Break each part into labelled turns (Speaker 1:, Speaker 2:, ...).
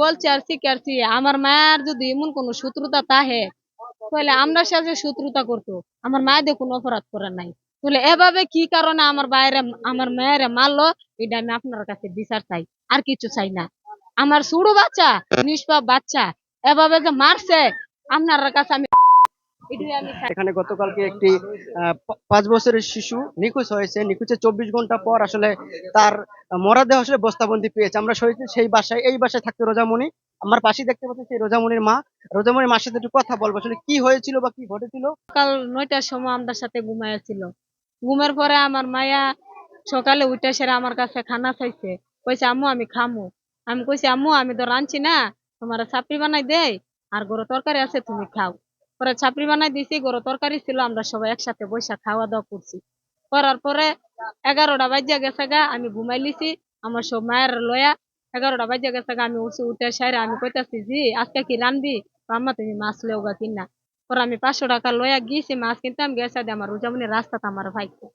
Speaker 1: বলছি আর শিখাচ্ছি আমার মায়ের যদি এমন কোনো শত্রুতা তাহে, তাহলে আমরা সাথে শত্রুতা করতো, আমার মায়েদের কোনো অপরাধ করে নাই তাহলে এভাবে কি কারণে আমার বাইরে, আমার মেয়েরে মারলো, এটা আমি আপনার কাছে বিচার চাই, আর কিছু চাই না আমার ছোট বাচ্চা, নিষ্পাপ বাচ্চা, এভাবে যে মারছে, আপনার কাছে আমি।
Speaker 2: এখানে গতকালকে একটি পাঁচ বছরের শিশু নিখোঁজ হয়েছে। নিখোঁজের চব্বিশ ঘণ্টা পর আসলে তার মরাদেহ আসলে বস্তাবন্দি পেয়েছে। আমরা সেই সেই বাসায় এই বাসায় থাকতে রোজামণি। আমার পাশেই দেখতে পাচ্ছি সেই রোজামণির মা। রোজামণির মার সাথে একটু কথা বলব। আসলে কি হয়েছিল বা কি ঘটেছিল?
Speaker 1: সকাল নয়টার সময় আমাদের সাথে ঘুমাইছিল ঘুমের পরে আমার মায়া সকালে উঠে সেরা আমার কাছে খানা চাইছে। কইছে আম্মু আমি খামু। আমি কইছি আম্মু আমি তো রাঁধছি না। তোমার চাপড়ি বানাই দেই। আর গরু তরকারি আছে তুমি খাও। পরে চাপড়ি বানাই দিছি গরু তরকারি ছিল, আমরা সবাই একসাথে বসে খাওয়া দাওয়া করছি। করার পরে এগারোটা বাজিয়া গেছে গা, আমি ঘুমাই লিছি আমার সব মায়ের লয়া এগারোটা বাজিয়া গেছে গা, আমি উঠছি, উঠে সাইরে আমি কইতাছি, জি, আজকে কি রানবি আম্মা, তুমি মাছ লেও গা, কিনা। পরে আমি পাঁচশো টাকা লয়া গিয়েছি, মাছ কিনতাম গেছে আমার রোজামনি রাস্তাতে আমার ভাইকে।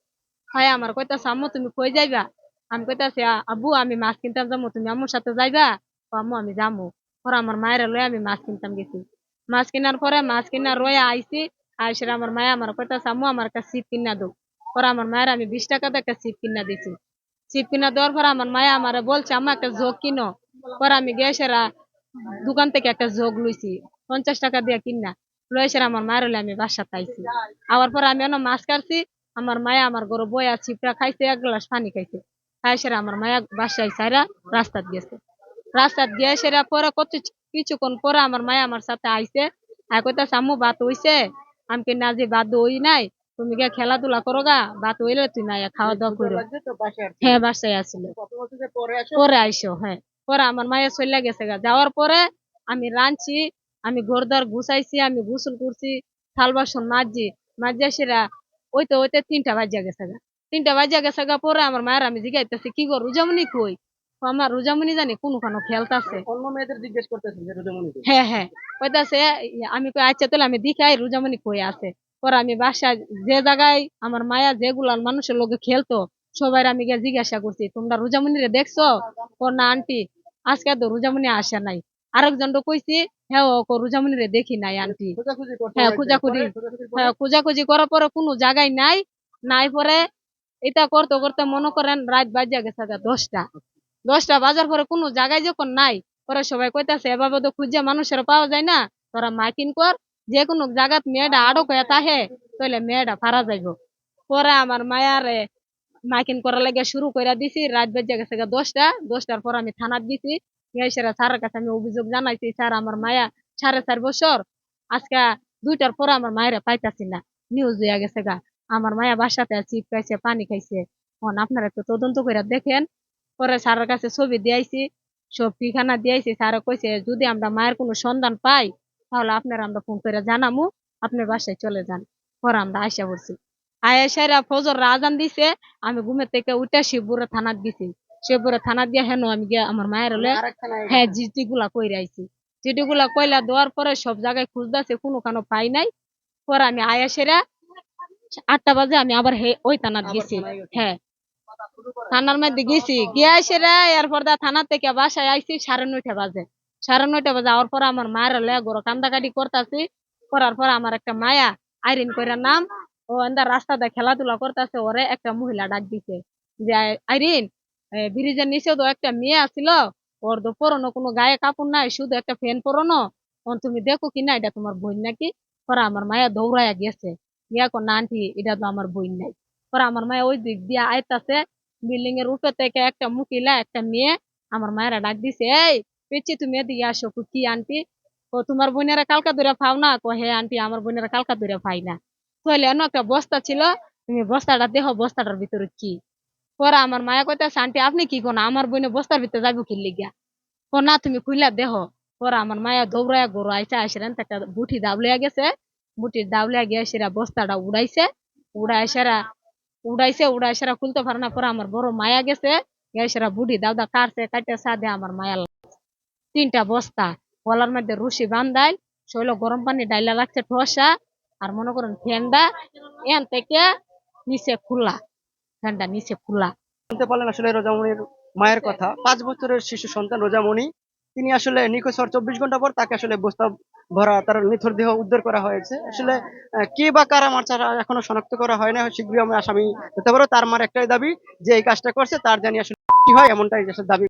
Speaker 1: ভাই আমার কইতাছে, আম্মু, তুমি কই যাইবা? আমি কইতাছি, "আ- আব্বু, আমি মাছ কিনতাম যাব তুমি আম্মুর সাথে যাইবা? আম্মু, আমি যাব পরে আমার মায়ের লয়ে আমি মাছ কিনতাম গেছি। মাছ কিনার পরে, মাছ কিনা রয়ে আইছি আইসে আমার মায়া আমার কইতাছে আম্মু আমার একটা সিপ কিনা দো। পরে আমার মায়ের আমি বিশ টাকাতে একটা সিপ কিনা দিছি। সিপ কিনা দেওয়ার পরে আমার মায়া আমার বলছে, আম্মা, একটা কিনো। পরে আমি গ্যাসেরা দোকান থেকে একটা যোগ লইছি, পঞ্চাশ টাকা দিয়ে কিনা। লইসে আমার মায়ের হলে আমি বাসা পাইছি আবার পরে আমি অন্য মাছ কাটছি, আমার মায়া আমার গরু বয়া চিপড়া খাইছে, এক গ্লাস পানি খাইছে। খাইছে আমার মায়া বাসায় সাইরা রাস্তাত গেছে। রাস্তাত গিয়ে সেরা পরে কত কিছুক্ষণ পরে আমার মায়া আমার সাথে আইছে। আর আম্মু, ভাত হইছে? আমি কি না যে ভাত হই নাই। তুমি গিয়ে খেলাধুলা করো গা? ভাত হইলে তুই না খাওয়া দাওয়া করো হ্যাঁ বাসায় আসলে। পরে আইসো হ্যাঁ। পরে আমার মায়ের চলে গেছে গা। যাওয়ার পরে আমি রাঁধছি, আমি ঘরদার গুছাইছি, আমি গোসল করছি, থাল বাসন মাজছি। মাজিয়া সেরা ওইতে ওইতে তিনটা বাজিয়া গেছে গা। তিনটা বাজিয়া গেছে গা পরে আমার মায়ের আমি জিগাইতেছি, কি গো, রুজামণি কই? আমার রুজামণি জানি কোনো কোনো খেলতাছে
Speaker 2: অন্য মেয়েদের জিজ্ঞেস করতেছেন যে রোজামণিকে
Speaker 1: হ্যাঁ হ্যাঁ। কইতাছে আমি কই আচ্ছা তাহলে আমি দেখাই রুজামণি কই আছে? পরে আমি বাসায় যে জায়গায় আমার মায়া যেগুলা মানুষের লোকে খেলতো সবাই আমি গিয়ে জিজ্ঞাসা করছি তোমরা রুজামণিরে দেখছ? ও না আন্টি আজকে তো রুজামণি আসে নাই। আরেকজন তো কইছি হ্যাঁ ও রুজামণি রে দেখি নাই আন্টি। হ্যাঁ। খোঁজাখুঁজি। হ্যাঁ খোঁজাখুঁজি করার পরে কোনো জায়গায় নাই। নাই পরে এটা করতে করতে মনে করেন রাত বাজিয়া গেছে দশটা। দশটা বাজার পরে কোনো জায়গায় যখন নাই পরে সবাই কইতাছে, এভাবে তো খুঁজে মানুষের পাওয়া যায় না। তোরা মাইকিং কর, যে কোনো জায়গাত মেয়েটা আটক হয়ে তাহে তাহলে মেয়েটা ফারা যাইব। পরে আমার মায়ার মাইকিং করার লাগে শুরু করে দিছি, রাত বাজিয়া গেছে দশটা, দশটার পর আমি থানার দিছি। গেছিরা স্যারের কাছে আমি অভিযোগ জানাইছি, স্যার, আমার মায়া সাড়ে চার বছর, আজকে দুইটার পরে আমার মায়েরা পাইতাছি না। নিউজ হয়ে গেছে গা, আমার মায়া বাসাতে চিপ খাইছে পানি খাইছে। এখন আপনারা একটু তদন্ত করে দেখেন পরে স্যারের কাছে ছবি দিয়াইছি সব ঠিকানা দিয়েছি। স্যারে কইছে যদি আমরা মায়ের কোনো সন্ধান পাই তাহলে আপনারা আমরা ফোন করে জানামু আপনার বাসায় চলে যান। পরে আমরা আইসা পড়ছি। আয়েসারা ফজর রাজান দিছে আমি ঘুমের থেকে উঠে শিবপুরে থানাত গেছি। শিবপুরে থানা দিয়ে হেন আমি গিয়ে আমার মায়ের হলে হ্যাঁ জিটি গুলা কইরা আইছি। জিটি গুলা কইলা দেওয়ার পরে সব জায়গায় খুঁজতেছে কোনো কানো পাই নাই। পরে আমি আয়াসেরা আটটা বাজে আমি আবার ওই থানাত
Speaker 2: আবার
Speaker 1: গেছি। হ্যাঁ থানার মধ্যে গেছি। গিয়ে রে, এরপর দা থানা থেকে বাসায় আইছি সাড়ে নয়টা বাজে। সাড়ে নয়টা বাজে আওয়ার পর আমার মায়ের লে গরো কান্দাকাটি করতাছি। করার পর আমার একটা মায়া, আইরিন কইরা নাম। ও এন্দা রাস্তাতে খেলাধুলা করতেছে, ওরে একটা মহিলা ডাক দিছে। যে, আইরিন ব্রিজের নিচে তো একটা মেয়ে আছিল। ওর তো পরনো কোনো গায়ে কাপড় নাই, শুধু একটা ফ্যান পরনো। তখন তুমি দেখো কি না, এটা তোমার বোন নাকি? পরে আমার মায়া দৌড়াইয়া গেছে। গিয়া কো না আন্টি এটা তো আমার বোন নাই। পরে আমার মায়া ওই দিক দিয়ে আইতাছে, বিল্ডিং এর উপর থেকে একটা মুকিলা একটা মেয়ে আমার মায়েরা ডাক দিছে, এই পেছি তুমি এদিকে আসো কি আন্টি? ও, তোমার বোনেরা কালকা দূরে পাও না? কো হে আন্টি, আমার বোনেরা কালকা দূরে পাই না। তাহলে এনে একটা বস্তা ছিল, তুমি বস্তাটা দেখো বস্তাটার ভিতরে কি? পরে আমার মায়া কইতাছে, আন্টি, আপনি কি কোন আমার বোনে বস্তার ভিতরে যাব কি লিগা? ও না, তুমি খুইলা দেহ। পরে আমার মায়া দৌড়াইয়া গরু আইসা আসেন একটা বুটি দাবলিয়া গেছে, বুটির দাবলিয়া গিয়ে সেরা বস্তাটা উড়াইছে উড়াই সেরা উড়াইছে উড়াই সেরা খুলতে পারে না, পরে আমার বড় মায়া গেছে সেরা বুটি দাউদা কাটছে কাটতে সাদে আমার মায়া তিনটা বস্তা, গলার মধ্যে রুশি বান্ধাই শৈল গরম পানি ডাইলা লাগছে ঠসা, আর মনে করেন ফ্যানটা এন থেকে নিচে খোলা, ফ্যানটা নিচে খোলা।
Speaker 2: শুনতে পারলেন আসলে রোজামণির মায়ের কথা। পাঁচ বছরের শিশু সন্তান রোজামণি, তিনি আসলে নিখোঁজ হওয়ার চব্বিশ ঘণ্টা পর তাকে আসলে বস্তা ভরা, তার নিথর দেহ উদ্ধার করা হয়েছে। আসলে কে বা কারা মারছে এখনও শনাক্ত করা হয় না, শীঘ্রই আমরা আসামি হতে পারো তার মার একটাই দাবি, যে এই কাজটা করছে, তার জানি আসলে কি হয়, এমনটাই দাবি